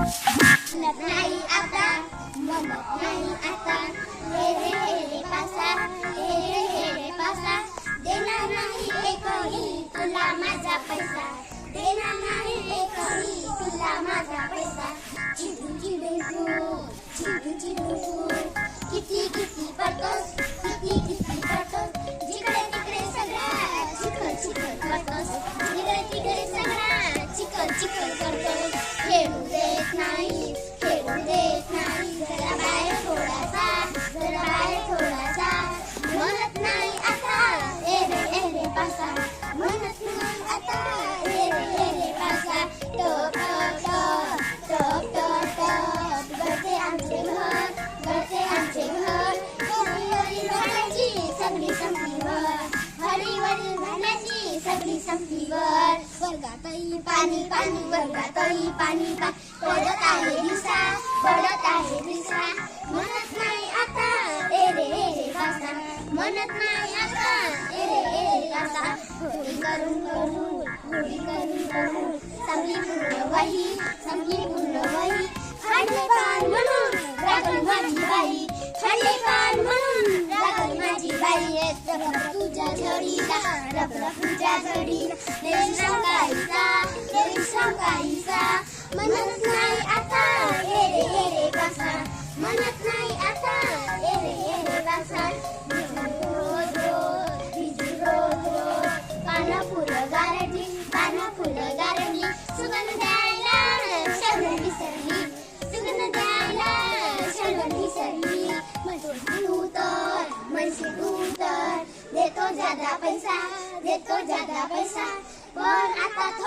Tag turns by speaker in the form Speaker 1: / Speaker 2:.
Speaker 1: म्हणत नाही आता संपलीवर वर्गातही पाणी पाणी वर्गातही पाणी पाणी पडत आहे दिसा पडत आहे दिसा म्हणत नाही आता ए रे ए रे पासा. म्हणत नाही आता ए रे ए रे पासा. होळी करून करून होळी करून करून. संपली पूर्ण वही संपली पूर्ण वही खांडे पान म्हणून रागल माझी बाई. खांडे पान म्हणून रागल माझी बाई. तुझ्या झडीला रबर तुझ्या झडीला रेशम काहीचा रेशम म्हणत नाही आता ए रे ए रे म्हणत नाही देतो जादा पैसा देतो जादा पैसा पण आता थोडा थांब थांब पासा